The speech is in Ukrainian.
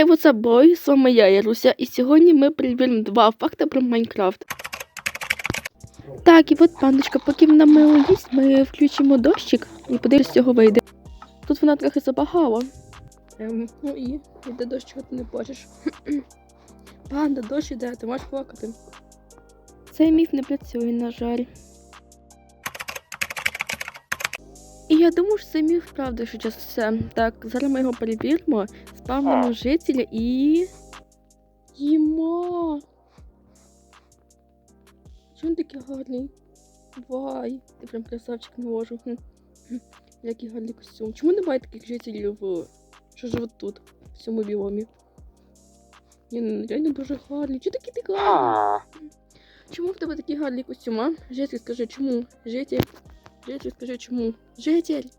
Хей, boy? З вами я, Яруся, і сьогодні ми перевіримо два факти про Майнкрафт. Так, і от пандочка, поки вона мило їсть, ми включимо дощик і подивимось, з цього вийде. Тут вона трохи забагала. Ем, ну і йде дощ, чого ти не плачеш. Панда, дощ іде, ти можеш плакати. Цей міф не працює, на жаль. І я думаю, що цей міф правда, що час все. Так, зараз ми його перевіримо, спавнимо жителя і. Їмо! Чому він такий гарний? Вай, ти прям красавчик. Хм. Хм. Який гарний костюм. Чому немає таких жителів, що живуть тут, в цьому біомі? Ні, ну реально дуже гарний. Чому такий ти гарний? Чому в тебе такий гарний костюм, а? Житель, скажи, чому? Житель. Житель, скажи, чому? Житель!